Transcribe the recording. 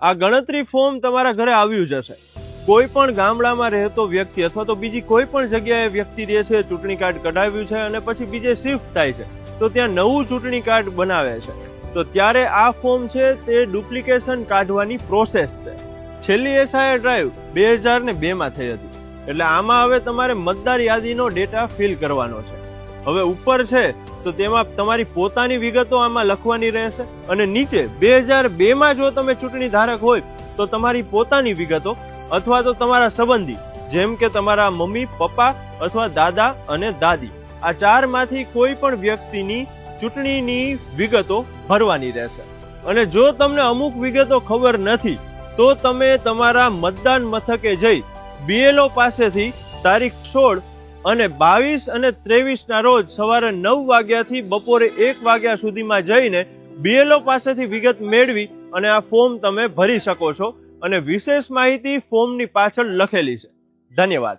આ ગણતરી ફોર્મ તમારા ઘરે આવ્યું જશે કોઈ પણ ગામડામાં રહેતો વ્યક્તિ અથવા તો બીજી કોઈ પણ જગ્યાએ વ્યક્તિ રહે છે, ચૂંટણી કાર્ડ કઢાવ્યું છે અને પછી બીજે શિફ્ટ થાય છે, તો ત્યાં નવું ચૂંટણી કાર્ડ બનાવે છે. તો ત્યારે આ ફોર્મ છે, તે ડુપ્લિકેશન કાઢવાની પ્રોસેસ છે. છેલ્લી એસઆઈ ડ્રાઈવ બે હજાર ને બેમાં થઈ હતી. એટલે આમાં હવે તમારે મતદાર યાદીનો ડેટા ફિલ કરવાનો છે. હવે ઉપર છે, તો તેમાં તમારી પોતાની વિગતો આમાં લખવાની રહેશે. અને નીચે બે હજાર બેમાં જો તમે ચૂંટણી ધારક હોય, તો તમારી પોતાની વિગતો અથવા તો તમારા સંબંધી, જેમ કે તમારા મમ્મી, પપ્પા અથવા દાદા અને દાદી, આ ચારમાંથી કોઈ પણ વ્યક્તિની ચૂંટણીની વિગતો ભરવાની રહેશે. અને જો તમને અમુક વિગતો ખબર નથી, તો તમે તમારા મતદાન મથકે જઈ બીએલઓ પાસેથી તારીખ સોળ અને બાવીસ અને ત્રેવીસ ના રોજ સવારે નવ વાગ્યાથી બપોરે એક વાગ્યા સુધીમાં જઈને બીએલઓ પાસેથી વિગત મેળવી અને આ ફોર્મ તમે ભરી શકો છો અને વિશેષ માહિતી ફોર્મની પાછળ લખેલી છે. ધન્યવાદ.